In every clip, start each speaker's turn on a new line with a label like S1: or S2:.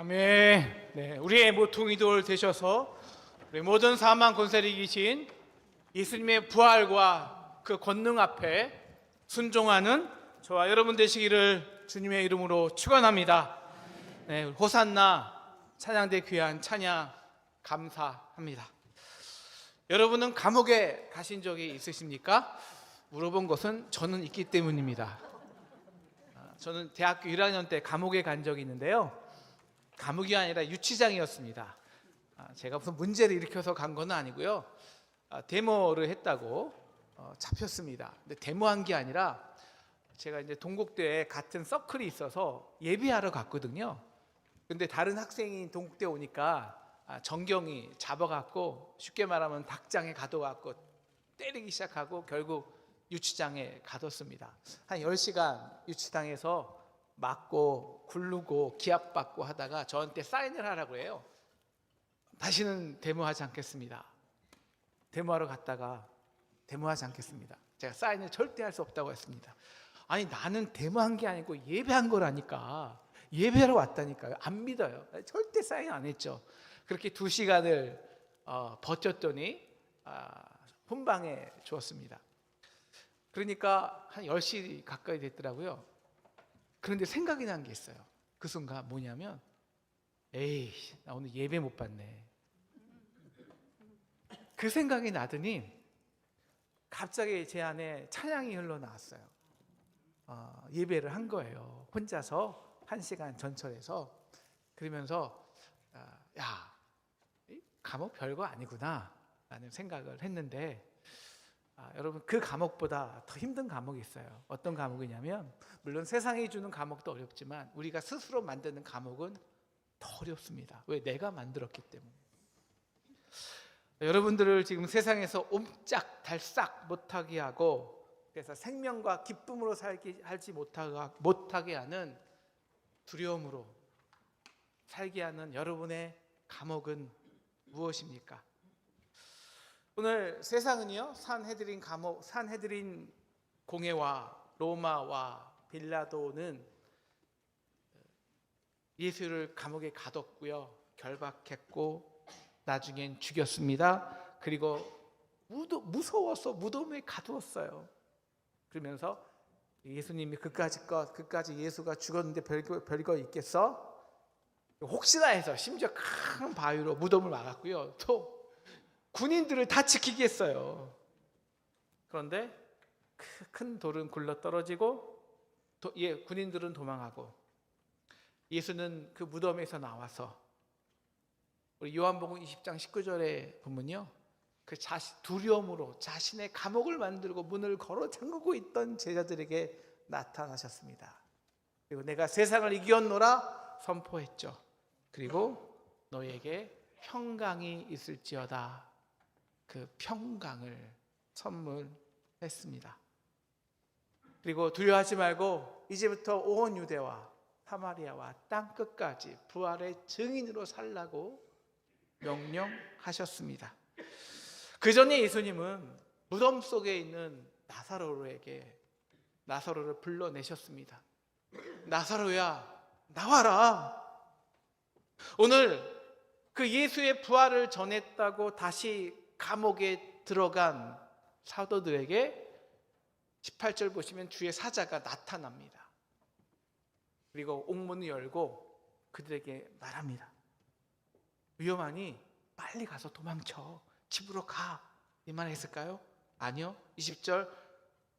S1: 아멘. 네, 우리의 모퉁이 돌 되셔서 우리 모든 사망 권세를 이기신 예수님의 부활과 그 권능 앞에 순종하는 저와 여러분 되시기를 주님의 이름으로 축원합니다. 네, 호산나 찬양대 귀한 찬양 감사합니다. 여러분은 감옥에 가신 적이 있으십니까? 물어본 것은 저는 있기 때문입니다. 아, 저는 대학교 1학년 때 감옥에 간 적이 있는데요. 감옥이 아니라 유치장이었습니다. 아, 제가 무슨 문제를 일으켜서 간 건 아니고요. 아, 데모를 했다고 어, 잡혔습니다. 근데 데모한 게 아니라 제가 이제 동국대에 같은 서클이 있어서 예비하러 갔거든요. 근데 다른 학생이 동국대 오니까 아, 정경이 잡아갖고 쉽게 말하면 닭장에 가둬갖고 때리기 시작하고 결국 유치장에 가뒀습니다. 한 10시간 유치장에서 맞고 굴르고 기합받고 하다가 저한테 사인을 하라고 해요. 다시는 데모하지 않겠습니다. 데모하러 갔다가 데모하지 않겠습니다. 제가 사인을 절대 할 수 없다고 했습니다. 아니 나는 데모한 게 아니고 예배한 거라니까 예배하러 왔다니까요. 안 믿어요. 절대 사인 안 했죠. 그렇게 두 시간을 어, 버텼더니 아, 훈방에 주었습니다. 그러니까 한 10시 가까이 됐더라고요. 그런데 생각이 난 게 있어요. 그 순간 뭐냐면 에이 나 오늘 예배 못 받네. 그 생각이 나더니 갑자기 제 안에 찬양이 흘러나왔어요. 어, 예배를 한 거예요. 혼자서 한 시간 전철에서 그러면서 아, 야이 감옥 별거 아니구나 라는 생각을 했는데 아, 여러분 그 감옥보다 더 힘든 감옥이 있어요. 어떤 감옥이냐면 물론 세상이 주는 감옥도 어렵지만 우리가 스스로 만드는 감옥은 더 어렵습니다. 왜 내가 만들었기 때문에. 여러분들을 지금 세상에서 옴짝 달싹 못하게 하고 그래서 생명과 기쁨으로 살기 못하게 못하게 하는 두려움으로 살게 하는 여러분의 감옥은 무엇입니까? 오늘 세상은요 산헤드린 감옥 산헤드린 공회와 로마와 빌라도는 예수를 감옥에 가뒀고요 결박했고 나중엔 죽였습니다. 그리고 무도, 무서워서 무덤에 가두었어요. 그러면서 예수님이 그까지 것 그까지 예수가 죽었는데 별거, 별거 있겠어? 혹시나 해서 심지어 큰 바위로 무덤을 막았고요. 또 군인들을 다 지키게 했어요. 그런데 그큰 돌은 굴러 떨어지고 도, 예, 군인들은 도망하고 예수는 그 무덤에서 나와서 우리 요한복음 20장 19절에 보면요. 그 자신 두려움으로 자신의 감옥을 만들고 문을 걸어 잠그고 있던 제자들에게 나타나셨습니다. 그리고 내가 세상을 이겼노라 선포했죠. 그리고 너에게 평강이 있을지어다. 그 평강을 선물했습니다. 그리고 두려워하지 말고 이제부터 온 유대와 사마리아와 땅 끝까지 부활의 증인으로 살라고 명령하셨습니다. 그 전에 예수님은 무덤 속에 있는 나사로에게 나사로를 불러내셨습니다. 나사로야 나와라. 오늘 그 예수의 부활을 전했다고 다시 감옥에 들어간 사도들에게 18절 보시면 주의 사자가 나타납니다. 그리고 옥문을 열고 그들에게 말합니다. 위험하니 빨리 가서 도망쳐. 집으로 가. 이 말 했을까요? 아니요. 20절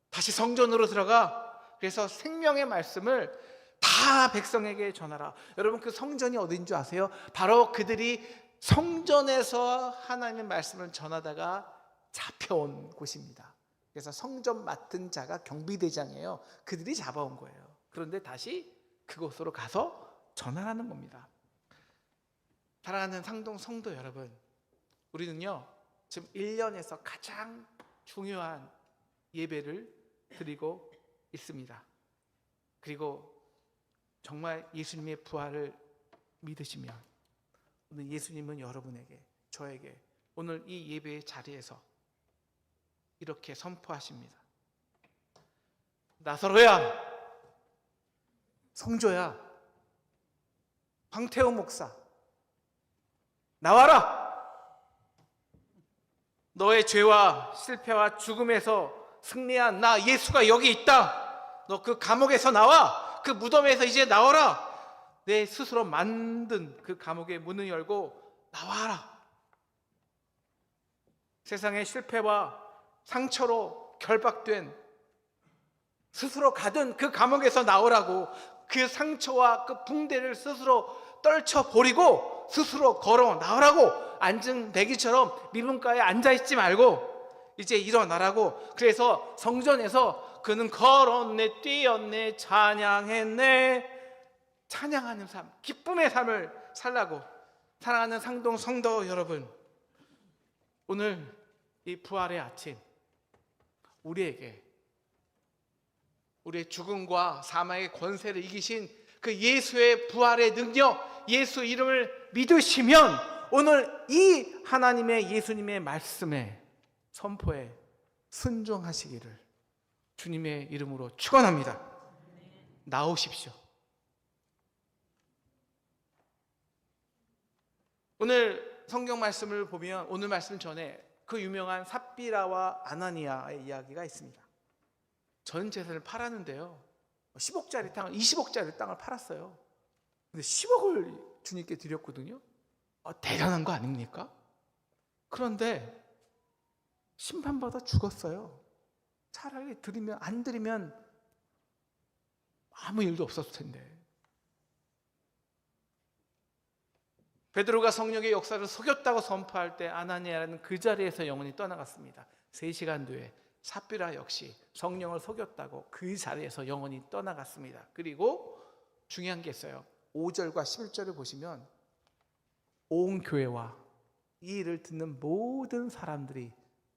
S1: 다시 성전으로 들어가. 그래서 생명의 말씀을 다 백성에게 전하라. 여러분 그 성전이 어딘 줄 아세요? 바로 그들이 성전에서 하나님의 말씀을 전하다가 잡혀온 곳입니다. 그래서 성전 맡은 자가 경비대장이에요. 그들이 잡아온 거예요. 그런데 다시 그곳으로 가서 전하라는 겁니다. 사랑하는 상동 성도 여러분, 우리는요, 지금 1년에서 가장 중요한 예배를 드리고 있습니다. 그리고 정말 예수님의 부활을 믿으시면 오늘 예수님은 여러분에게, 저에게 오늘 이 예배의 자리에서 이렇게 선포하십니다. 나사로야, 성조야, 황태호 목사 나와라. 너의 죄와 실패와 죽음에서 승리한 나 예수가 여기 있다. 너 그 감옥에서 나와. 그 무덤에서 이제 나와라. 내 스스로 만든 그 감옥의 문을 열고 나와라. 세상의 실패와 상처로 결박된 스스로 가든 그 감옥에서 나오라고 그 상처와 그 붕대를 스스로 떨쳐 버리고 스스로 걸어 나오라고 앉은 대기처럼 미문가에 앉아 있지 말고 이제 일어나라고 그래서 성전에서 그는 걸었네 뛰었네 찬양했네 찬양하는 삶 기쁨의 삶을 살라고 사랑하는 상동 성도 여러분 오늘 이 부활의 아침 우리에게 우리의 죽음과 사망의 권세를 이기신 그 예수의 부활의 능력, 예수 이름을 믿으시면 오늘 이 하나님의 예수님의 말씀에 선포에 순종하시기를 주님의 이름으로 축원합니다. 나오십시오. 오늘 성경 말씀을 보면 오늘 말씀 전에 그 유명한 삽비라와 아나니아의 이야기가 있습니다. 전 재산을 팔았는데요. 10억짜리 땅을 20억짜리 땅을 팔았어요. 근데 10억을 주님께 드렸거든요. 아, 대단한 거 아닙니까? 그런데 심판받아 죽었어요. 차라리 드리면 안 드리면 아무 일도 없었을 텐데. 베드로가 성령의 역사를 속였다고 선포할 때 아나니아라는 그 자리에서 영혼이 떠나갔습니다. 3시간 뒤에 삽비라 역시 성령을 속였다고 그 자리에서 영혼이 떠나갔습니다. 그리고 중요한 게 있어요. 5절과 11절을 보시면 온 교회와 이 일을 듣는 모든 사람들이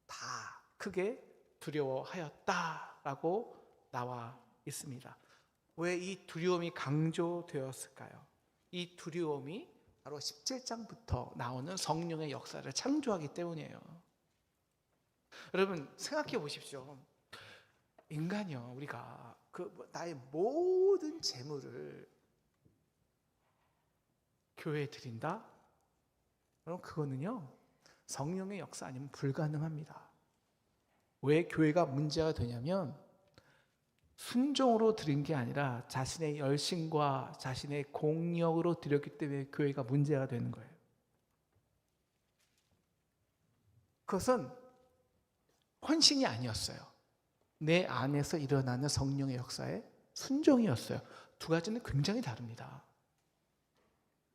S1: 다 크게 두려워하였다라고 나와 있습니다. 왜 이 두려움이 강조되었을까요? 이 두려움이 바로 17장부터 나오는 성령의 역사를 창조하기 때문이에요. 여러분 생각해 보십시오. 인간이요 우리가 그 나의 모든 재물을 교회에 드린다? 그럼 그거는요 성령의 역사 아니면 불가능합니다. 왜 교회가 문제가 되냐면 순종으로 드린 게 아니라 자신의 열심과 자신의 공력으로 드렸기 때문에 교회가 문제가 되는 거예요. 그것은 헌신이 아니었어요. 내 안에서 일어나는 성령의 역사의 순종이었어요. 두 가지는 굉장히 다릅니다.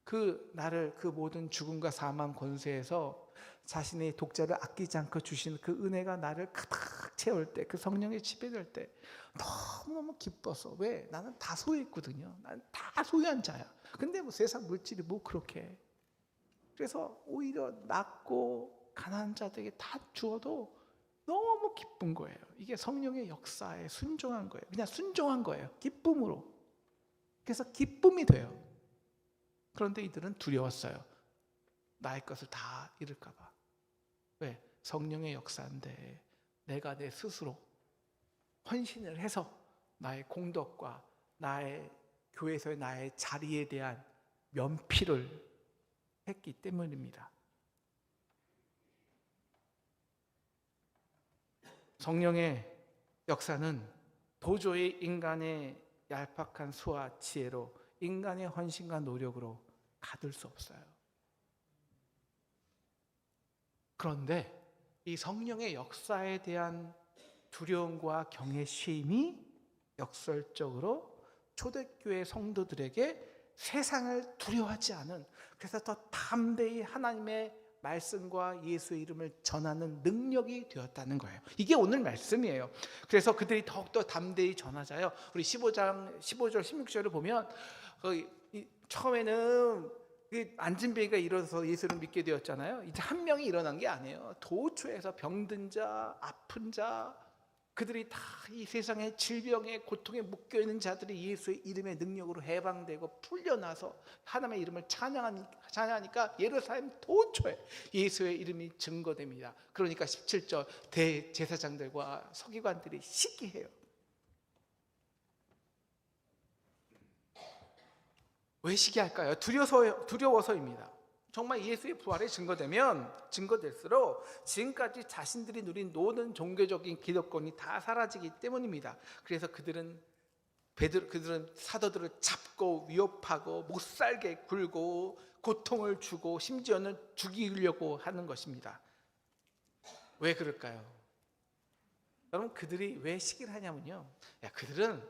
S1: 그 나를 그 모든 죽음과 사망 권세에서 자신의 독자를 아끼지 않고 주신 그 은혜가 나를 가득 채울 때, 그 성령의 지배될 때 너무너무 기뻐서 왜 나는 다 소유했거든요. 나는 다 소유한 자야. 근데 뭐 세상 물질이 뭐 그렇게 그래서 오히려 낮고 가난한 자들에게 다 주어도 너무 기쁜 거예요. 이게 성령의 역사에 순종한 거예요. 그냥 순종한 거예요. 기쁨으로. 그래서 기쁨이 돼요. 그런데 이들은 두려웠어요. 나의 것을 다 잃을까봐. 왜? 성령의 역사인데 내가 내 스스로 헌신을 해서 나의 공덕과 나의 교회에서의 나의 자리에 대한 면피를 했기 때문입니다. 성령의 역사는 도저히 인간의 얄팍한 수와 지혜로 인간의 헌신과 노력으로 가둘 수 없어요. 그런데 이 성령의 역사에 대한 두려움과 경외 심이 역설적으로 초대교회 성도들에게 세상을 두려워하지 않은 그래서 더 담대히 하나님의 말씀과 예수의 이름을 전하는 능력이 되었다는 거예요. 이게 오늘 말씀이에요. 그래서 그들이 더욱더 담대히 전하자요. 우리 15장 15절 16절을 보면 처음에는 안진뱅이가 일어서 예수를 믿게 되었잖아요. 이제 한 명이 일어난 게 아니에요. 도처에서 병든 자, 아픈 자, 그들이 다 이 세상의 질병에 고통에 묶여 있는 자들이 예수의 이름의 능력으로 해방되고 풀려나서 하나님의 이름을 찬양하니까 예루살렘 도처에 예수의 이름이 증거됩니다. 그러니까 17절 대제사장들과 서기관들이 시기해요. 왜 시기할까요? 두려워서, 두려워서입니다. 정말 예수의 부활이 증거되면 증거될수록 지금까지 자신들이 누린 모든 종교적인 기득권이 다 사라지기 때문입니다. 그래서 그들은 베드, 그들은 사도들을 잡고 위협하고 못 살게 굴고 고통을 주고 심지어는 죽이려고 하는 것입니다. 왜 그럴까요? 여러분 그들이 왜 시기를 하냐면요. 야 그들은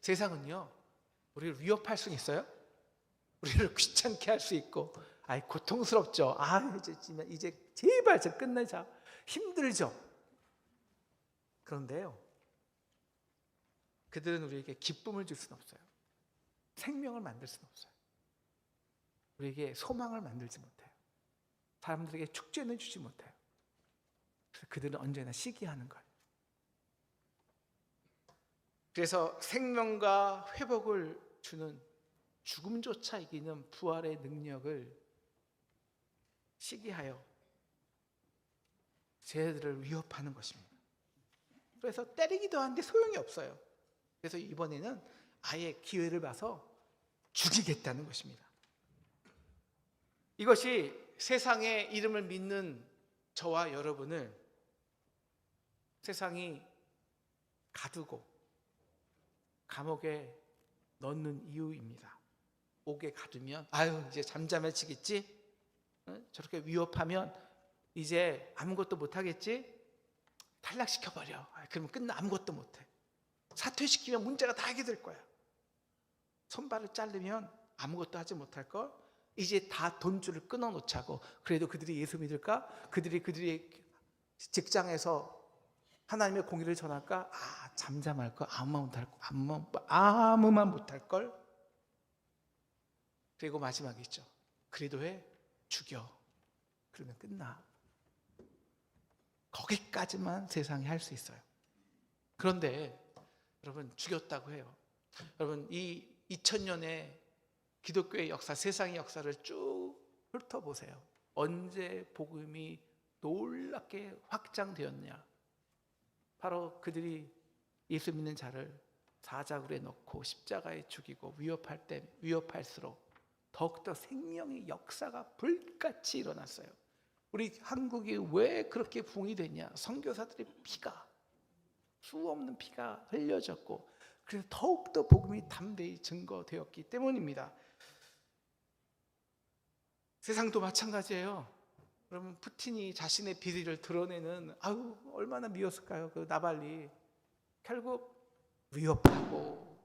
S1: 세상은요 우리를 위협할 수 있어요. 우리를 귀찮게 할 수 있고, 아이 고통스럽죠. 아 이제 이제 제발 저 끝내자. 힘들죠. 그런데요, 그들은 우리에게 기쁨을 줄 수는 없어요. 생명을 만들 수는 없어요. 우리에게 소망을 만들지 못해요. 사람들에게 축제는 주지 못해요. 그래서 그들은 언제나 시기하는 거예요. 그래서 생명과 회복을 주는 죽음조차 이기는 부활의 능력을 시기하여 쟤들을 위협하는 것입니다. 그래서 때리기도 하는데 소용이 없어요. 그래서 이번에는 아예 기회를 봐서 죽이겠다는 것입니다. 이것이 세상의 이름을 믿는 저와 여러분을 세상이 가두고 감옥에 넣는 이유입니다. 옥에 가두면 아유 이제 잠잠해지겠지? 응? 저렇게 위협하면 이제 아무것도 못 하겠지? 탈락시켜 버려. 그러면 끝나 아무것도 못 해. 사퇴시키면 문제가 다 해결될 거야. 손발을 자르면 아무것도 하지 못할 걸. 이제 다 돈줄을 끊어 놓자고. 그래도 그들이 예수 믿을까? 그들이 그들이 직장에서 하나님의 공의를 전할까? 아, 잠잠할 거 아무만 못할 거 아무 아무만 못할 걸. 그리고 마지막에 있죠. 그래도 해 죽여. 그러면 끝나. 거기까지만 세상이 할 수 있어요. 그런데 여러분 죽였다고 해요. 여러분 이 2000년의 기독교의 역사, 세상의 역사를 쭉 훑어보세요. 언제 복음이 놀랍게 확장되었냐? 바로 그들이 예수 믿는 자를 사자굴에 넣고 십자가에 죽이고 위협할 때 위협할수록 더욱더 생명의 역사가 불같이 일어났어요. 우리 한국이 왜 그렇게 붕이 됐냐? 선교사들의 피가 수 없는 피가 흘려졌고 그래서 더욱더 복음이 담대히 증거되었기 때문입니다. 세상도 마찬가지예요. 그러면 푸틴이 자신의 비리를 드러내는 아유 얼마나 미웠을까요? 그 나발리 결국 위협하고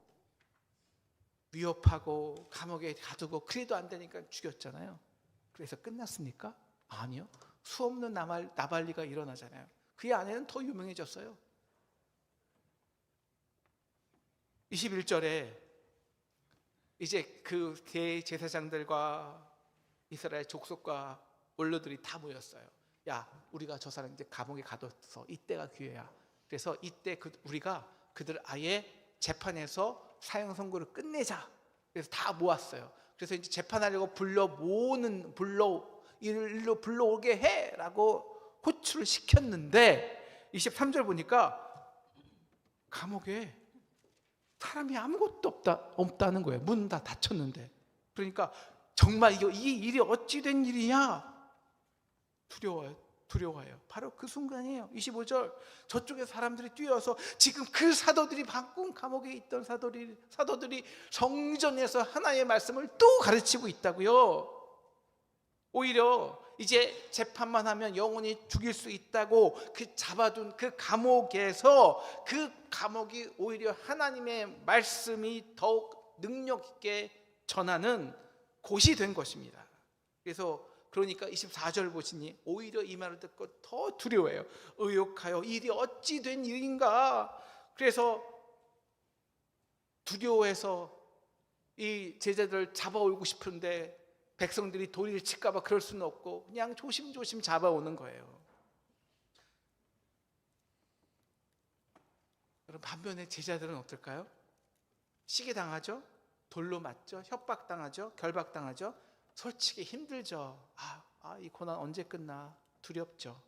S1: 위협하고 감옥에 가두고 그래도 안 되니까 죽였잖아요. 그래서 끝났습니까? 아니요. 수 없는 나발, 나발리가 일어나잖아요. 그의 아내는 더 유명해졌어요. 21절에 이제 그 대제사장들과 이스라엘 족속과 원로들이 다 모였어요. 야, 우리가 저 사람 이제 감옥에 가뒀어. 이때가 기회야. 그래서 이때 그 우리가 그들 아예 재판에서 사형 선고를 끝내자. 그래서 다 모았어요. 그래서 이제 재판하려고 불러 모으는 불러 일로 불러오게 해라고 호출을 시켰는데 23절 보니까 감옥에 사람이 아무것도 없다 없다는 거예요. 문 다 닫혔는데. 그러니까 정말 이 일이 어찌 된 일이냐? 두려워요. 두려워요. 바로 그 순간이에요. 25절. 저쪽에 사람들이 뛰어서 지금 그 사도들이 방금 감옥에 있던 사도들이 사도들이 성전에서 하나의 말씀을 또 가르치고 있다고요. 오히려 이제 재판만 하면 영원히 죽일 수 있다고 그 잡아둔 그 감옥에서 그 감옥이 오히려 하나님의 말씀이 더욱 능력 있게 전하는 곳이 된 것입니다. 그래서 그러니까 24절 보시니 오히려 이 말을 듣고 더 두려워해요. 의욕하여 일이 어찌 된 일인가? 그래서 두려워해서 이 제자들을 잡아오고 싶은데 백성들이 도리를 칠까봐 그럴 수는 없고 그냥 조심조심 잡아오는 거예요. 여러분 반면에 제자들은 어떨까요? 시기 당하죠, 돌로 맞죠, 협박 당하죠, 결박 당하죠. 솔직히 힘들죠. 아, 아, 이 고난 언제 끝나? 두렵죠.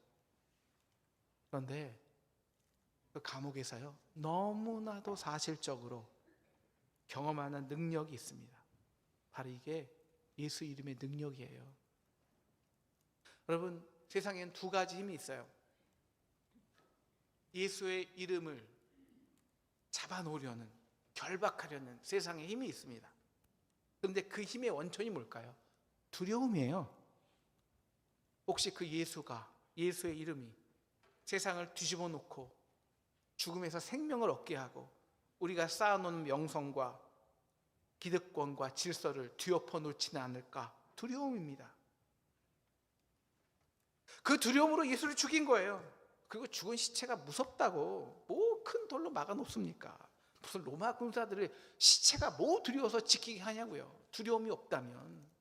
S1: 그런데 그 감옥에서요 너무나도 사실적으로 경험하는 능력이 있습니다. 바로 이게 예수 이름의 능력이에요. 여러분, 세상엔 두 가지 힘이 있어요. 예수의 이름을 잡아놓으려는, 결박하려는 세상의 힘이 있습니다. 그런데 그 힘의 원천이 뭘까요? 두려움이에요. 혹시 그 예수가, 예수의 이름이 세상을 뒤집어 놓고 죽음에서 생명을 얻게 하고 우리가 쌓아놓은 명성과 기득권과 질서를 뒤엎어 놓지는 않을까 두려움입니다. 그 두려움으로 예수를 죽인 거예요. 그리고 죽은 시체가 무섭다고 뭐 큰 돌로 막아 놓습니까? 무슨 로마 군사들의 시체가 뭐 두려워서 지키게 하냐고요. 두려움이 없다면.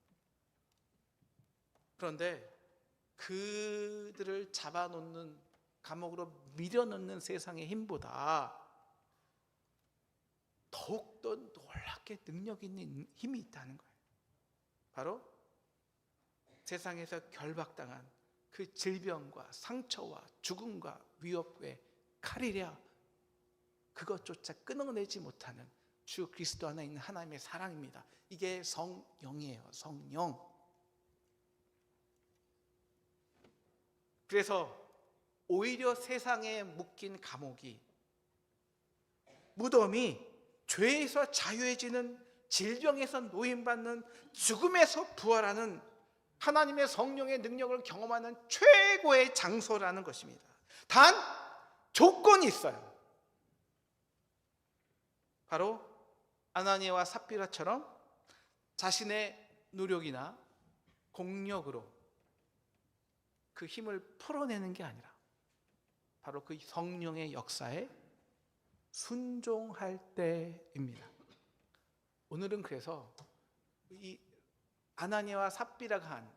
S1: 그런데 그들을 잡아놓는 감옥으로 밀어넣는 세상의 힘보다 더욱더 놀랍게 능력 있는 힘이 있다는 거예요. 바로 세상에서 결박당한 그 질병과 상처와 죽음과 위협의 칼이랴 그것조차 끊어내지 못하는 주 그리스도 안에 있는 하나님의 사랑입니다. 이게 성령이에요. 성령. 그래서 오히려 세상에 묶인 감옥이 무덤이 죄에서 자유해지는 질병에서 노인받는 죽음에서 부활하는 하나님의 성령의 능력을 경험하는 최고의 장소라는 것입니다. 단 조건이 있어요. 바로 아나니아와 삽비라처럼 자신의 노력이나 공력으로 그 힘을 풀어내는 게 아니라 바로 그 성령의 역사에 순종할 때입니다. 오늘은 그래서 이 아나니아와 삽비라가 한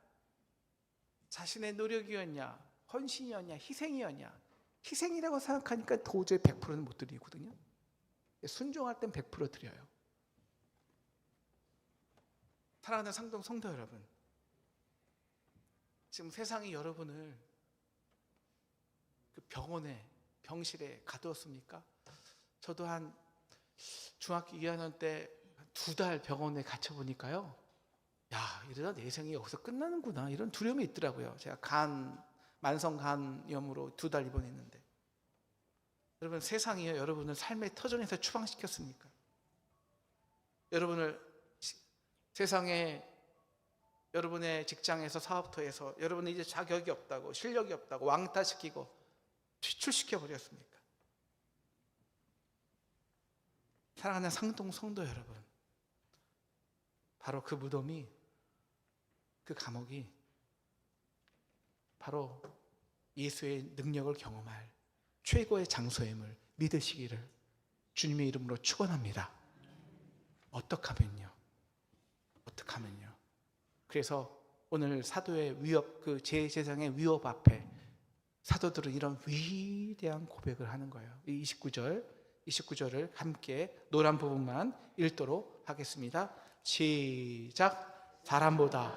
S1: 자신의 노력이었냐, 헌신이었냐, 희생이었냐, 희생이라고 생각하니까 도저히 100%는 못 드리거든요. 순종할 땐 100% 드려요. 사랑하는 상동 성도 여러분, 지금 세상이 여러분을 그 병원에 병실에 가두었습니까? 저도 한 중학교 2학년 때 두 달 병원에 갇혀 보니까요. 야, 이러다 내 생이 여기서 끝나는구나. 이런 두려움이 있더라고요. 제가 간 만성 간염으로 두 달 입원했는데. 여러분 세상이요 여러분을 삶의 터전에서 추방시켰습니까? 여러분을 시- 세상에 여러분의 직장에서 사업터에서 여러분이 이제 자격이 없다고 실력이 없다고 왕따시키고 퇴출시켜 버렸습니까? 사랑하는 상동 성도 여러분, 바로 그 무덤이 그 감옥이 바로 예수의 능력을 경험할 최고의 장소임을 믿으시기를 주님의 이름으로 축원합니다. 어떡하면요? 어떡하면요? 그래서 오늘 사도의 위협 그 제세상의 위협 앞에 사도들은 이런 위대한 고백을 하는 거예요. 이 29절 29절을 함께 노란 부분만 읽도록 하겠습니다. 시작. 사람보다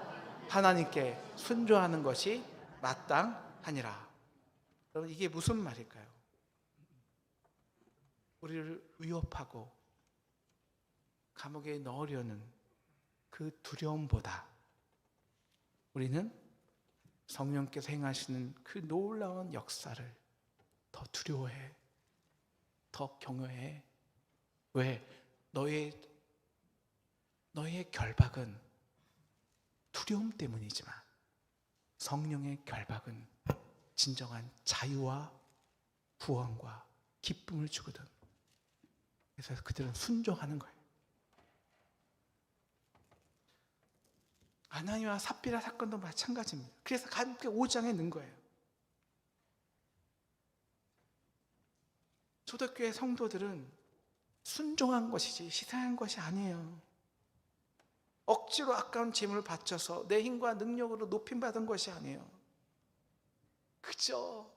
S1: 하나님께 순종하는 것이 마땅하니라. 여러분 이게 무슨 말일까요? 우리를 위협하고 감옥에 넣으려는 그 두려움보다 우리는 성령께서 행하시는 그 놀라운 역사를 더 두려워해, 더 경외해. 왜? 너의 너의 결박은 두려움 때문이지만 성령의 결박은 진정한 자유와 구원과 기쁨을 주거든. 그래서 그들은 순종하는 거예요. 아나니와 삽비라 사건도 마찬가지입니다. 그래서 함께 5장에 넣은 거예요. 초대교회 성도들은 순종한 것이지 희생한 것이 아니에요. 억지로 아까운 재물을 바쳐서 내 힘과 능력으로 높임 받은 것이 아니에요. 그저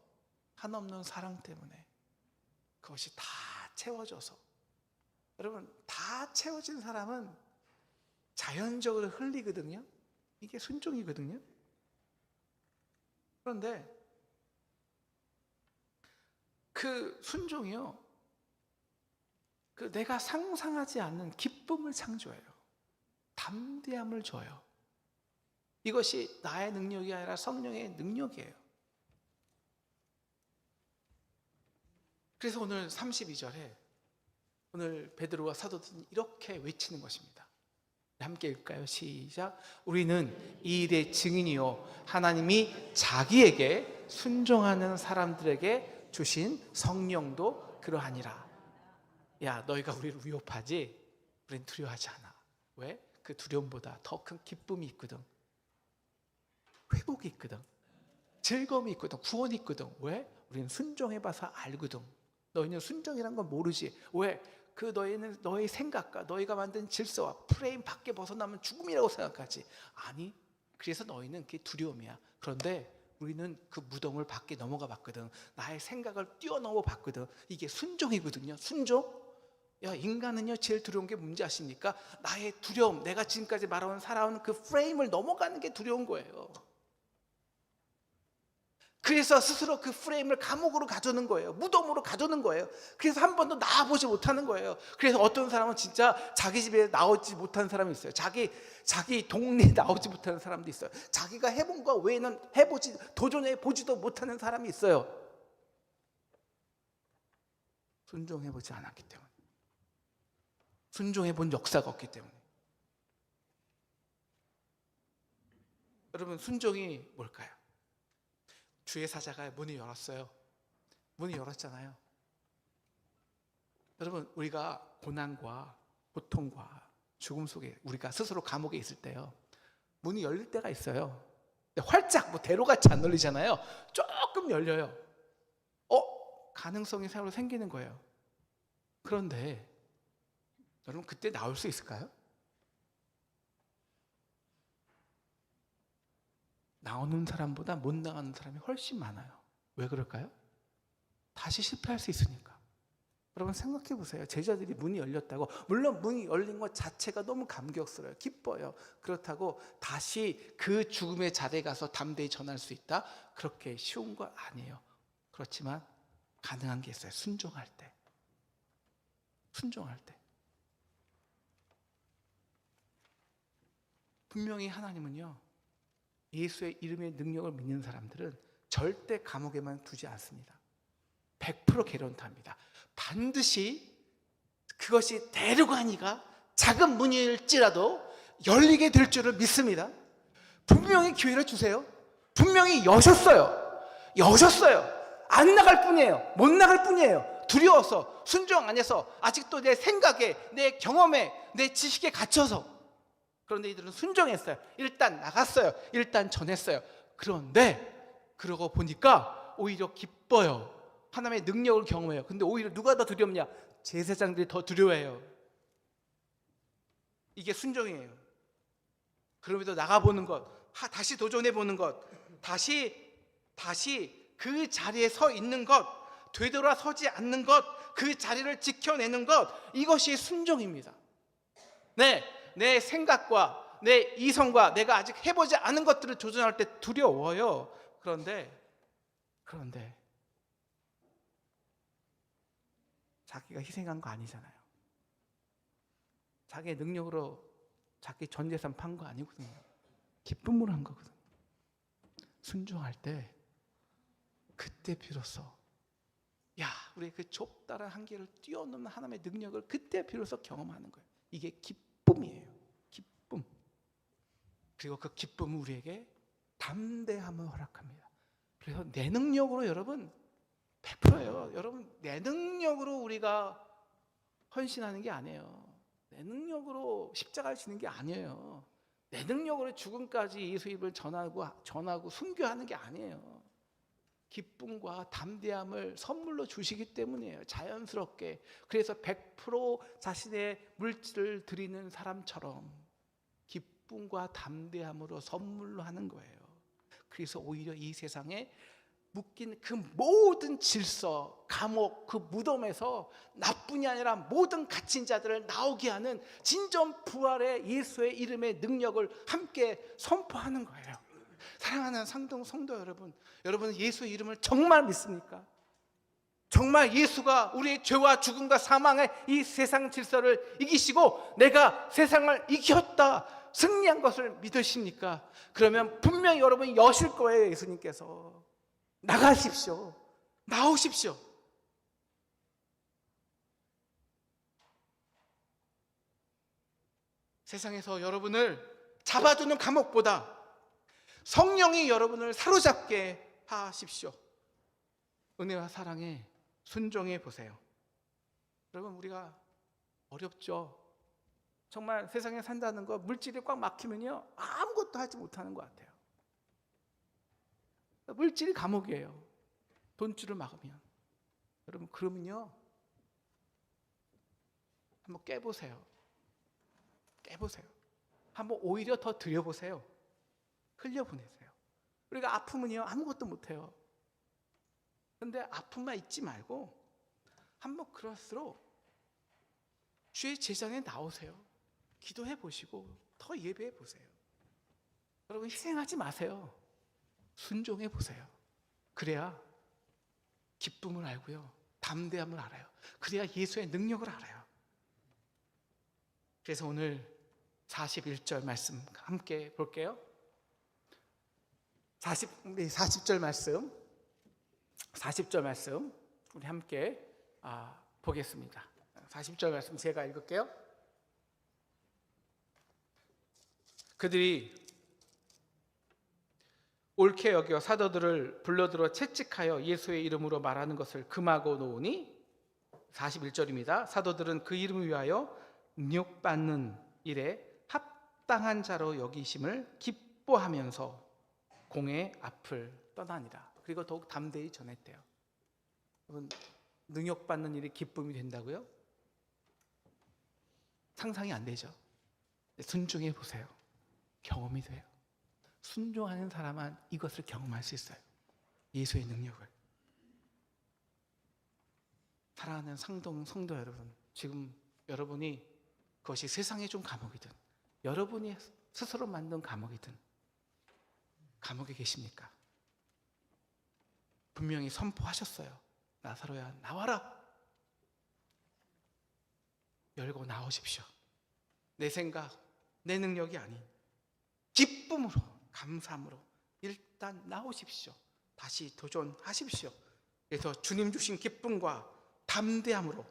S1: 한없는 사랑 때문에 그것이 다 채워져서 여러분 다 채워진 사람은 자연적으로 흘리거든요. 이게 순종이거든요. 그런데 그 순종이요. 그 내가 상상하지 않는 기쁨을 창조해요. 담대함을 줘요. 이것이 나의 능력이 아니라 성령의 능력이에요. 그래서 오늘 32절에 오늘 베드로와 사도들은 이렇게 외치는 것입니다. 함께 읽을까요? 시작. 우리는 이 일의 증인이요 하나님이 자기에게 순종하는 사람들에게 주신 성령도 그러하니라. 야, 너희가 우리를 위협하지? 우리는 두려워하지 않아. 왜? 그 두려움보다 더 큰 기쁨이 있거든. 회복이 있거든. 즐거움이 있거든. 구원이 있거든. 왜? 우리는 순종해 봐서 알거든. 너희는 순종이란 건 모르지. 왜? 그 너희는 너의 생각과 너희가 만든 질서와 프레임 밖에 벗어나면 죽음이라고 생각하지. 아니. 그래서 너희는 그게 두려움이야. 그런데 우리는 그 무덤을 밖에 넘어가 봤거든. 나의 생각을 뛰어넘어 봤거든. 이게 순종이거든요. 순종. 야, 인간은요, 제일 두려운 게 뭔지 아십니까? 나의 두려움, 내가 지금까지 말해온 살아온 그 프레임을 넘어가는 게 두려운 거예요. 그래서 스스로 그 프레임을 감옥으로 가져오는 거예요. 무덤으로 가져오는 거예요. 그래서 한 번도 나와보지 못하는 거예요. 그래서 어떤 사람은 진짜 자기 집에 나오지 못한 사람이 있어요. 자기, 자기 동네에 나오지 못하는 사람도 있어요. 자기가 해본 거 외에는 해보지, 도전해 보지도 못하는 사람이 있어요. 순종해보지 않았기 때문에. 순종해 본 역사가 없기 때문에. 여러분, 순종이 뭘까요? 주의 사자가 문을 열었어요. 문을 열었잖아요. 여러분, 우리가 고난과 고통과 죽음 속에 우리가 스스로 감옥에 있을 때요. 문이 열릴 때가 있어요. 활짝 뭐 대로같이 안 열리잖아요. 조금 열려요. 어? 가능성이 새로 생기는 거예요. 그런데 여러분 그때 나올 수 있을까요? 나오는 사람보다 못 나가는 사람이 훨씬 많아요. 왜 그럴까요? 다시 실패할 수 있으니까. 여러분 생각해 보세요. 제자들이 문이 열렸다고 물론 문이 열린 것 자체가 너무 감격스러워요. 기뻐요. 그렇다고 다시 그 죽음의 자리에 가서 담대히 전할 수 있다? 그렇게 쉬운 거 아니에요. 그렇지만 가능한 게 있어요. 순종할 때. 순종할 때. 분명히 하나님은요. 예수의 이름의 능력을 믿는 사람들은 절대 감옥에만 두지 않습니다. 100% 개런탑니다. 반드시 그것이 대류관이가 작은 문일지라도 열리게 될 줄을 믿습니다. 분명히 기회를 주세요. 분명히 여셨어요. 여셨어요. 안 나갈 뿐이에요. 못 나갈 뿐이에요. 두려워서, 순종 안 해서, 아직도 내 생각에, 내 경험에, 내 지식에 갇혀서. 그런데 이들은 순종했어요. 일단 나갔어요. 일단 전했어요. 그런데 그러고 보니까 오히려 기뻐요. 하나님의 능력을 경험해요. 근데 오히려 누가 더 두렵냐? 제사장들이 더 두려워해요. 이게 순종이에요. 그럼에도 나가보는 것, 하- 다시 도전해보는 것, 다시, 다시 그 자리에 서 있는 것, 되돌아서지 않는 것, 그 자리를 지켜내는 것, 이것이 순종입니다. 네, 내 생각과 내 이성과 내가 아직 해보지 않은 것들을 조준할 때 두려워요. 그런데, 그런데, 자기가 희생한 거 아니잖아요. 자기의 능력으로 자기 전 재산 판 거 아니거든요. 기쁨으로 한 거거든요. 순종할 때, 그때 비로소, 야, 우리 그 좁다란 한계를 뛰어넘는 하나님의 능력을 그때 비로소 경험하는 거예요. 이게 기쁨이에요. 그리고 그 기쁨은 우리에게 담대함을 허락합니다. 그래서 내 능력으로 여러분 100%예요. 여러분 내 능력으로 우리가 헌신하는 게 아니에요. 내 능력으로 십자가를 지는 게 아니에요. 내 능력으로 죽음까지 예수의 입을 전하고 전하고 순교하는 게 아니에요. 기쁨과 담대함을 선물로 주시기 때문이에요. 자연스럽게. 그래서 100% 자신의 물질을 드리는 사람처럼 기쁨과 담대함으로 선물로 하는 거예요. 그래서 오히려 이 세상에 묶인 그 모든 질서, 감옥, 그 무덤에서 나뿐이 아니라 모든 갇힌 자들을 나오게 하는 진정 부활의 예수의 이름의 능력을 함께 선포하는 거예요. 사랑하는 상동 성도 여러분, 여러분은 예수의 이름을 정말 믿습니까? 정말 예수가 우리의 죄와 죽음과 사망의 이 세상 질서를 이기시고 내가 세상을 이겼다 승리한 것을 믿으십니까? 그러면 분명히 여러분이 여실 거예요 예수님께서 나가십시오 나오십시오 세상에서 여러분을 잡아두는 감옥보다 성령이 여러분을 사로잡게 하십시오 은혜와 사랑에 순종해 보세요. 여러분 우리가 어렵죠. 정말 세상에 산다는 거 물질이 꽉 막히면요 아무것도 하지 못하는 것 같아요. 물질이 감옥이에요. 돈줄을 막으면 여러분 그러면요 한번 깨보세요. 깨보세요. 한번 오히려 더 들여보세요. 흘려보내세요. 우리가 아프면요 아무것도 못해요. 근데 아픔만 잊지 말고 한번 그럴수록 주의 제장에 나오세요. 기도해 보시고 더 예배해 보세요. 여러분 희생하지 마세요. 순종해 보세요. 그래야 기쁨을 알고요. 담대함을 알아요. 그래야 예수의 능력을 알아요. 그래서 오늘 41절 말씀 함께 볼게요. 40, 네, 40절 말씀. 40절 말씀 우리 함께 아, 보겠습니다. 40절 말씀 제가 읽을게요. 그들이 옳게 여겨 사도들을 불러들어 채찍하여 예수의 이름으로 말하는 것을 금하고 놓으니 41절입니다. 사도들은 그 이름을 위하여 능욕받는 일에 합당한 자로 여기심을 기뻐하면서 공의 앞을 떠나니라. 그리고 더욱 담대히 전했대요. 여러분 능욕받는 일이 기쁨이 된다고요? 상상이 안 되죠. 순종해 보세요. 경험이 돼요. 순종하는 사람만 이것을 경험할 수 있어요. 예수의 능력을. 사랑하는 상동 성도 여러분, 지금 여러분이 그것이 세상의 좀 감옥이든 여러분이 스스로 만든 감옥이든 감옥에 계십니까? 분명히 선포하셨어요. 나사로야 나와라. 열고 나오십시오. 내 생각, 내 능력이 아닌 기쁨으로 감사함으로 일단 나오십시오. 다시 도전하십시오. 그래서 주님 주신 기쁨과 담대함으로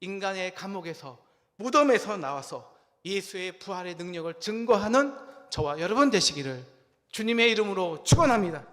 S1: 인간의 감옥에서 무덤에서 나와서 예수의 부활의 능력을 증거하는 저와 여러분 되시기를 주님의 이름으로 축원합니다.